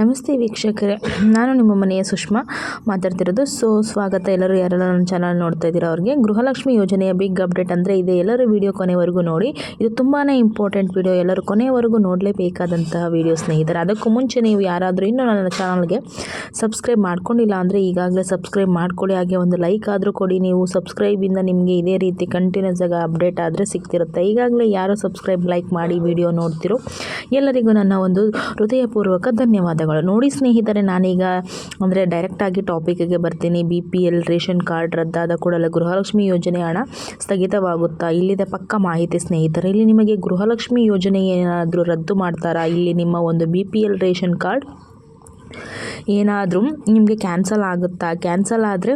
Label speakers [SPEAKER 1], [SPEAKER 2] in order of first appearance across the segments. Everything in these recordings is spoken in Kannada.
[SPEAKER 1] ನಮಸ್ತೆ ವೀಕ್ಷಕರೇ. ನಾನು ನಿಮ್ಮ ಮನೆಯ ಸುಷ್ಮಾ ಮಾತಾಡ್ತಿರೋದು. ಸೊ ಸ್ವಾಗತ ಎಲ್ಲರೂ ಯಾರೆಲ್ಲ ನನ್ನ ಚಾನಲ್ ನೋಡ್ತಾ ಇದ್ದೀರಾ ಅವ್ರಿಗೆ. ಗೃಹಲಕ್ಷ್ಮಿ ಯೋಜನೆಯ ಬಿಗ್ ಅಪ್ಡೇಟ್ ಅಂದರೆ ಇದೆ. ಎಲ್ಲರೂ ವೀಡಿಯೋ ಕೊನೆವರೆಗೂ ನೋಡಿ. ಇದು ತುಂಬಾ ಇಂಪಾರ್ಟೆಂಟ್ ವೀಡಿಯೋ ಎಲ್ಲರೂ ಕೊನೆಯವರೆಗೂ ನೋಡಲೇಬೇಕಾದಂತಹ ವೀಡಿಯೋ ಸ್ನೇಹಿತರೆ. ಅದಕ್ಕೂ ಮುಂಚೆ ನೀವು ಯಾರಾದರೂ ಇನ್ನೂ ನನ್ನ ಚಾನಲ್ಗೆ ಸಬ್ಸ್ಕ್ರೈಬ್ ಮಾಡ್ಕೊಂಡಿಲ್ಲ ಅಂದರೆ ಈಗಾಗಲೇ ಸಬ್ಸ್ಕ್ರೈಬ್ ಮಾಡ್ಕೊಳ್ಳಿ. ಹಾಗೆ ಒಂದು ಲೈಕ್ ಆದರೂ ಕೊಡಿ. ನೀವು ಸಬ್ಸ್ಕ್ರೈಬಿಂದ ನಿಮಗೆ ಇದೇ ರೀತಿ ಕಂಟಿನ್ಯೂಸ್ ಆಗಿ ಅಪ್ಡೇಟ್ ಆದರೆ ಸಿಗ್ತಿರುತ್ತೆ. ಈಗಾಗಲೇ ಯಾರು ಸಬ್ಸ್ಕ್ರೈಬ್ ಲೈಕ್ ಮಾಡಿ ವಿಡಿಯೋ ನೋಡ್ತಿರೋ ಎಲ್ಲರಿಗೂ ನನ್ನ ಒಂದು ಹೃದಯಪೂರ್ವಕ ಧನ್ಯವಾದಗಳು ನೋಡಿ ಸ್ನೇಹಿತರೆ, ನಾನೀಗ ಅಂದರೆ ಡೈರೆಕ್ಟಾಗಿ ಟಾಪಿಕ್ಗೆ ಬರ್ತೀನಿ. B P L ration card ರದ್ದಾದ ಕೂಡಲೇ ಗೃಹಲಕ್ಷ್ಮಿ ಯೋಜನೆ ಹಣ ಸ್ಥಗಿತವಾಗುತ್ತಾ ಇಲ್ಲಿದೆ ಪಕ್ಕ ಮಾಹಿತಿ ಸ್ನೇಹಿತರೆ. ಇಲ್ಲಿ ನಿಮಗೆ ಗೃಹಲಕ್ಷ್ಮಿ ಯೋಜನೆ ಏನಾದರೂ ರದ್ದು ಮಾಡ್ತಾರಾ? ಇಲ್ಲಿ ನಿಮ್ಮ ಒಂದು B P L ration card ಏನಾದರೂ ನಿಮಗೆ ಕ್ಯಾನ್ಸಲ್ ಆಗುತ್ತಾ? ಕ್ಯಾನ್ಸಲ್ ಆದರೆ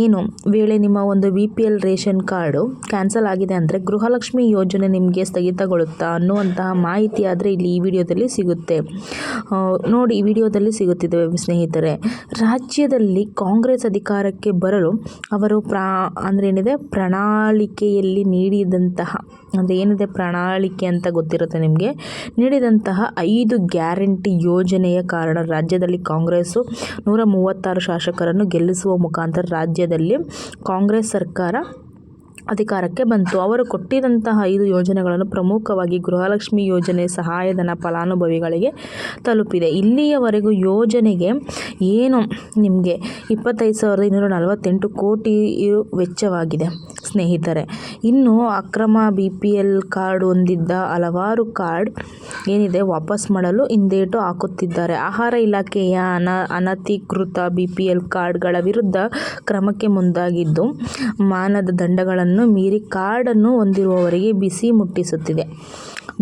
[SPEAKER 1] ಏನು, ವೇಳೆ ನಿಮ್ಮ ಒಂದು B P L ration card cancel ಆಗಿದೆ ಅಂದರೆ ಗೃಹಲಕ್ಷ್ಮಿ ಯೋಜನೆ ನಿಮಗೆ ಸ್ಥಗಿತಗೊಳ್ಳುತ್ತಾ ಅನ್ನುವಂತಹ ಮಾಹಿತಿ ಆದರೆ ಇಲ್ಲಿ ಈ ವಿಡಿಯೋದಲ್ಲಿ ಸಿಗುತ್ತೆ. ನೋಡಿ, ಈ ವಿಡಿಯೋದಲ್ಲಿ ಸಿಗುತ್ತಿದೆ ಸ್ನೇಹಿತರೆ. ರಾಜ್ಯದಲ್ಲಿ ಕಾಂಗ್ರೆಸ್ ಅಧಿಕಾರಕ್ಕೆ ಬರಲು ಅವರು ಪ್ರಾ, ಅಂದರೆ ಏನಿದೆ? ಪ್ರಣಾಳಿಕೆಯಲ್ಲಿ ನೀಡಿದಂತಹ, ಅಂದರೆ ಏನಿದೆ? ಪ್ರಣಾಳಿಕೆ ಅಂತ ಗೊತ್ತಿರುತ್ತೆ ನಿಮಗೆ. ನೀಡಿದಂತಹ ಐದು ಗ್ಯಾರಂಟಿ ಯೋಜನೆಯ ಕಾರಣ ರಾಜ್ಯದಲ್ಲಿ ಕಾಂಗ್ರೆಸ್ಸು ನೂರ ಮೂವತ್ತಾರು ಶಾಸಕರನ್ನು ಗೆಲ್ಲಿಸುವ ಮುಖಾಂತರ ರಾಜ್ಯದಲ್ಲಿ ಕಾಂಗ್ರೆಸ್ ಸರ್ಕಾರ ಅಧಿಕಾರಕ್ಕೆ ಬಂತು. ಅವರು ಕೊಟ್ಟಿದಂತಹ ಐದು ಯೋಜನೆಗಳನ್ನು ಪ್ರಮುಖವಾಗಿ ಗೃಹಲಕ್ಷ್ಮಿ ಯೋಜನೆ, ಸಹಾಯಧನ, ಫಲಾನುಭವಿಗಳಿಗೆ ತಲುಪಿದೆ. ಇಲ್ಲಿಯವರೆಗೂ ಯೋಜನೆಗೆ ಏನು? ನಿಮಗೆ ಇಪ್ಪತ್ತೈದು ಸಾವಿರದ ಇನ್ನೂರ ನಲವತ್ತೆಂಟು ಕೋಟಿ ವೆಚ್ಚವಾಗಿದೆ. ಸ್ನೇಹಿತರೆ. ಇನ್ನು ಅಕ್ರಮ ಬಿ ಪಿ ಎಲ್ ಕಾರ್ಡ್ ಹೊಂದಿದ್ದ ಹಲವಾರು ಕಾರ್ಡ್ ಏನಿದೆ ವಾಪಸ್ ಮಾಡಲು ಹಿಂದೇಟು ಹಾಕುತ್ತಿದ್ದಾರೆ. ಆಹಾರ ಇಲಾಖೆಯ ಅನ, ಅನಧಿಕೃತ ಬಿ ಪಿ ಎಲ್ ಕಾರ್ಡ್ಗಳ ವಿರುದ್ಧ ಕ್ರಮಕ್ಕೆ ಮುಂದಾಗಿದ್ದು, ಮಾನದ ದಂಡಗಳನ್ನು ಮೀರಿ ಕಾರ್ಡನ್ನು ಹೊಂದಿರುವವರಿಗೆ ಬಿಸಿ ಮುಟ್ಟಿಸುತ್ತಿದೆ.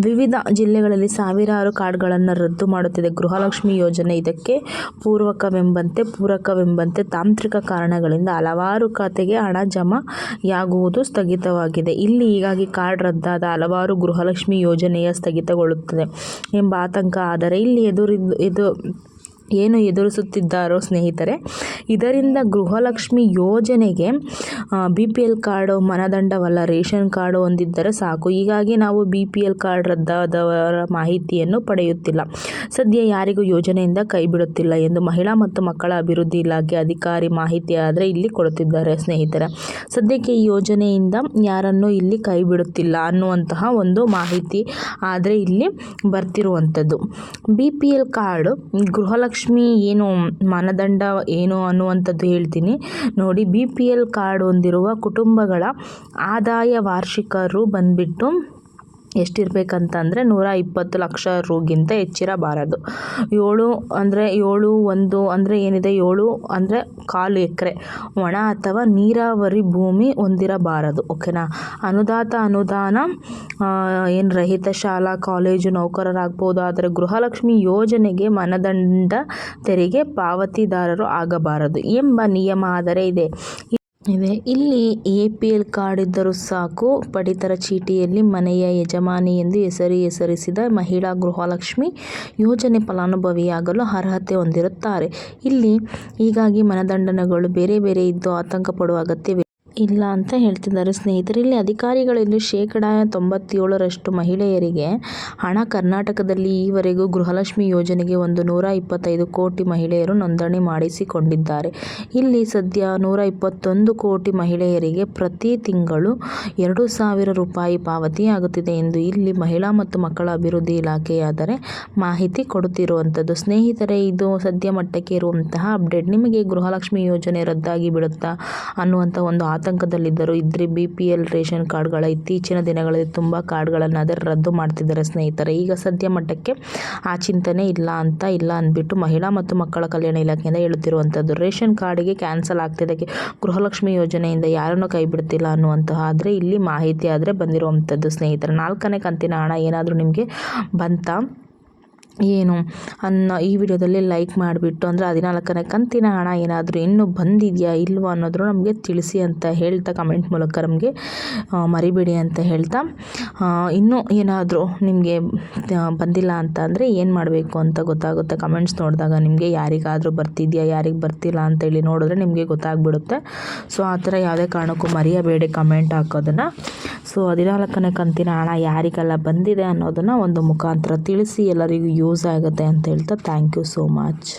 [SPEAKER 1] ವಿವಿಧ ಜಿಲ್ಲೆಗಳಲ್ಲಿ ಸಾವಿರಾರು ಕಾರ್ಡ್ಗಳನ್ನು ರದ್ದು ಮಾಡುತ್ತಿದೆ. ಗೃಹಲಕ್ಷ್ಮಿ ಯೋಜನೆ ಇದಕ್ಕೆ ಪೂರ್ವಕವೆಂಬಂತೆ ಪೂರಕವೆಂಬಂತೆ ತಾಂತ್ರಿಕ ಕಾರಣಗಳಿಂದ ಹಲವಾರು ಖಾತೆಗೆ ಹಣ ಜಮೆಯಾಗುವುದು ಸ್ಥಗಿತವಾಗಿದೆ. ಇಲ್ಲಿ ಹೀಗಾಗಿ ಕಾರ್ಡ್ ರದ್ದಾದ ಹಲವಾರು ಗೃಹಲಕ್ಷ್ಮಿ ಯೋಜನೆಯ ಸ್ಥಗಿತಗೊಳ್ಳುತ್ತದೆ ಎಂಬ ಆತಂಕ ಆದರೆ ಇಲ್ಲಿ ಇದು ಏನು ಎದುರಿಸುತ್ತಿದ್ದಾರೋ ಸ್ನೇಹಿತರೆ, ಇದರಿಂದ ಗೃಹಲಕ್ಷ್ಮಿ ಯೋಜನೆಗೆ ಬಿ ಪಿ ಎಲ್ ಕಾರ್ಡು ಮನದಂಡವಲ್ಲ, ರೇಷನ್ ಕಾರ್ಡು ಹೊಂದಿದ್ದರೆ ಸಾಕು. ಹೀಗಾಗಿ ನಾವು ಬಿ ಪಿ ಎಲ್ ಕಾರ್ಡ್ ರದ್ದಾದವರ ಮಾಹಿತಿಯನ್ನು ಪಡೆಯುತ್ತಿಲ್ಲ. ಸದ್ಯ ಯಾರಿಗೂ ಯೋಜನೆಯಿಂದ ಕೈ ಬಿಡುತ್ತಿಲ್ಲ ಎಂದು ಮಹಿಳಾ ಮತ್ತು ಮಕ್ಕಳ ಅಭಿವೃದ್ಧಿ ಇಲಾಖೆ ಅಧಿಕಾರಿ ಮಾಹಿತಿ ಆದರೆ ಇಲ್ಲಿ ಕೊಡುತ್ತಿದ್ದಾರೆ ಸ್ನೇಹಿತರೆ. ಸದ್ಯಕ್ಕೆ ಈ ಯೋಜನೆಯಿಂದ ಯಾರನ್ನು ಇಲ್ಲಿ ಕೈ ಬಿಡುತ್ತಿಲ್ಲ ಅನ್ನುವಂತಹ ಒಂದು ಮಾಹಿತಿ ಆದರೆ ಇಲ್ಲಿ ಬರ್ತಿರುವಂಥದ್ದು. B P L card Gruhalakshmi ಏನು ಮಾನದಂಡ ಏನು ಅನ್ನುವಂಥದ್ದು ಹೇಳ್ತೀನಿ. ನೋಡಿ ಬಿ ಪಿ ಎಲ್ ಕಾರ್ಡ್ ಹೊಂದಿರುವ ಕುಟುಂಬಗಳ ಆದಾಯ ವಾರ್ಷಿಕರು ಬಂದ್ಬಿಟ್ಟು ಎಷ್ಟಿರಬೇಕಂತಂದರೆ ನೂರ ಇಪ್ಪತ್ತು ಲಕ್ಷ ರೂಗಿಂತ ಹೆಚ್ಚಿರಬಾರದು. ಏಳು ಅಂದರೆ ಏಳು ಒಂದು ಅಂದರೆ ಏನಿದೆ? ಏಳು ಅಂದರೆ ಕಾಲು ಎಕರೆ. ಒಣ ಅಥವಾ ನೀರಾವರಿ ಭೂಮಿ ಹೊಂದಿರಬಾರದು, ಓಕೆನಾ? ಅನುದಾತ ಅನುದಾನ ಏನು ರಹಿತ ಶಾಲಾ, ಕಾಲೇಜು ನೌಕರರಾಗ್ಬೋದು ಆದರೆ ಗೃಹಲಕ್ಷ್ಮಿ ಯೋಜನೆಗೆ ಮನದಂಡ ತೆರಿಗೆ ಪಾವತಿದಾರರು ಆಗಬಾರದು ಎಂಬ ನಿಯಮ ಆದರೆ ಇದೆ. ಇದೆ. ಇಲ್ಲಿ ಎ ಪಿ ಎಲ್ ಕಾರ್ಡ್ ಇದ್ದರೂ ಸಾಕು. ಪಡಿತರ ಚೀಟಿಯಲ್ಲಿ ಮನೆಯ ಯಜಮಾನಿ ಎಂದು ಹೆಸರಿ ಹೆಸರಿಸಿದ ಮಹಿಳಾ ಗೃಹಲಕ್ಷ್ಮಿ ಯೋಜನೆ ಫಲಾನುಭವಿಯಾಗಲು ಅರ್ಹತೆ ಹೊಂದಿರುತ್ತಾರೆ. ಇಲ್ಲಿ ಹೀಗಾಗಿ ಮನದಂಡನೆಗಳು ಬೇರೆ ಬೇರೆ ಇದ್ದು ಆತಂಕ ಪಡುವ ಅಗತ್ಯವಿಲ್ಲ ಇಲ್ಲ ಅಂತ ಹೇಳ್ತಿದ್ದಾರೆ. ಸ್ನೇಹಿತರೆ ಇಲ್ಲಿ ಶೇಕಡ ತೊಂಬತ್ತೇಳರಷ್ಟು ಮಹಿಳೆಯರಿಗೆ ಹಣ ಕರ್ನಾಟಕದಲ್ಲಿ ಈವರೆಗೂ ಗೃಹಲಕ್ಷ್ಮಿ ಯೋಜನೆಗೆ ಒಂದು ನೂರ ಇಪ್ಪತ್ತೈದು ಕೋಟಿ ಮಹಿಳೆಯರು ನೋಂದಣಿ ಮಾಡಿಸಿಕೊಂಡಿದ್ದಾರೆ. ಇಲ್ಲಿ ಸದ್ಯ ನೂರ ಇಪ್ಪತ್ತೊಂದು ಕೋಟಿ ಮಹಿಳೆಯರಿಗೆ ಪ್ರತಿ ತಿಂಗಳು ಎರಡು ಸಾವಿರ ರೂಪಾಯಿ ಪಾವತಿಯಾಗುತ್ತಿದೆ ಎಂದು ಇಲ್ಲಿ ಮಹಿಳಾ ಮತ್ತು ಮಕ್ಕಳ ಅಭಿವೃದ್ಧಿ ಇಲಾಖೆಯಾದರೆ ಮಾಹಿತಿ ಕೊಡುತ್ತಿರುವಂಥದ್ದು. ಸ್ನೇಹಿತರೆ, ಇದು ಸದ್ಯ ಮಟ್ಟಕ್ಕೆ ಇರುವಂತಹ ಅಪ್ಡೇಟ್. ನಿಮಗೆ ಗೃಹಲಕ್ಷ್ಮಿ ಯೋಜನೆ ರದ್ದಾಗಿ ಬಿಡುತ್ತಾ ಅನ್ನುವಂಥ ಒಂದು ಆತಂಕದಲ್ಲಿದ್ದರು ಇದ್ರೆ ಬಿ.ಪಿ.ಎಲ್ ರೇಷನ್ ಕಾರ್ಡ್ಗಳ ಇತ್ತೀಚಿನ ದಿನಗಳಲ್ಲಿ ತುಂಬ ಕಾರ್ಡ್ಗಳನ್ನು ಅದರ ರದ್ದು ಮಾಡ್ತಿದ್ದಾರೆ ಸ್ನೇಹಿತರೆ. ಈಗ ಸದ್ಯ ಮಟ್ಟಕ್ಕೆ ಆ ಚಿಂತನೆ ಇಲ್ಲ ಅಂತ ಇಲ್ಲ ಅಂದ್ಬಿಟ್ಟು ಮಹಿಳಾ ಮತ್ತು ಮಕ್ಕಳ ಕಲ್ಯಾಣ ಇಲಾಖೆಯಿಂದ ಹೇಳುತ್ತಿರುವಂಥದ್ದು ರೇಷನ್ ಕಾರ್ಡಿಗೆ ಕ್ಯಾನ್ಸಲ್ ಆಗ್ತಿದೆ, ಗೃಹಲಕ್ಷ್ಮಿ ಯೋಜನೆಯಿಂದ ಯಾರನ್ನೂ ಕೈ ಬಿಡ್ತಿಲ್ಲ ಅನ್ನುವಂತಹ ಆದರೆ ಇಲ್ಲಿ ಮಾಹಿತಿ ಆದರೆ ಬಂದಿರುವಂಥದ್ದು ಸ್ನೇಹಿತರೆ. ನಾಲ್ಕನೇ ಕಂತಿನ ಹಣ ಏನಾದರೂ ನಿಮಗೆ ಬಂತಾ? ಏನು ಅನ್ನೋ ಈ ವಿಡಿಯೋದಲ್ಲಿ ಲೈಕ್ ಮಾಡಿಬಿಟ್ಟು ಅಂದರೆ ಹದಿನಾಲ್ಕನೇ ಕಂತಿನ ಹಣ ಏನಾದರೂ ಇನ್ನೂ ಬಂದಿದೆಯಾ ಇಲ್ವಾ ಅನ್ನೋದ್ರು ನಮಗೆ ತಿಳಿಸಿ ಅಂತ ಹೇಳ್ತಾ ಕಮೆಂಟ್ ಮೂಲಕ ನಮಗೆ ಮರಿಬೇಡಿ ಅಂತ ಹೇಳ್ತಾ. ಇನ್ನೂ ಏನಾದರೂ ನಿಮಗೆ ಬಂದಿಲ್ಲ ಅಂತ ಅಂದರೆ ಏನು ಮಾಡಬೇಕು ಅಂತ ಗೊತ್ತಾಗುತ್ತೆ. ಕಮೆಂಟ್ಸ್ ನೋಡಿದಾಗ ನಿಮಗೆ ಯಾರಿಗಾದರೂ ಬರ್ತಿದೆಯಾ, ಯಾರಿಗೆ ಬರ್ತಿಲ್ಲ ಅಂತೇಳಿ ನೋಡಿದ್ರೆ ನಿಮಗೆ ಗೊತ್ತಾಗ್ಬಿಡುತ್ತೆ. ಸೊ ಆ ಥರ ಯಾವುದೇ ಕಾರಣಕ್ಕೂ ಮರೆಯಬೇಡಿ ಕಮೆಂಟ್ ಹಾಕೋದನ್ನು. ಸೊ ಹದಿನಾಲ್ಕನೇ ಕಂತಿನ ಹಣ ಯಾರಿಗೆಲ್ಲ ಬಂದಿದೆ ಅನ್ನೋದನ್ನು ಒಂದು ಮುಖಾಂತರ ತಿಳಿಸಿ ಎಲ್ಲರಿಗೂ ಯೂಸ್ ಆಗುತ್ತೆ ಅಂತ ಹೇಳ್ತಾ ಥ್ಯಾಂಕ್ ಯು ಸೋ ಮಚ್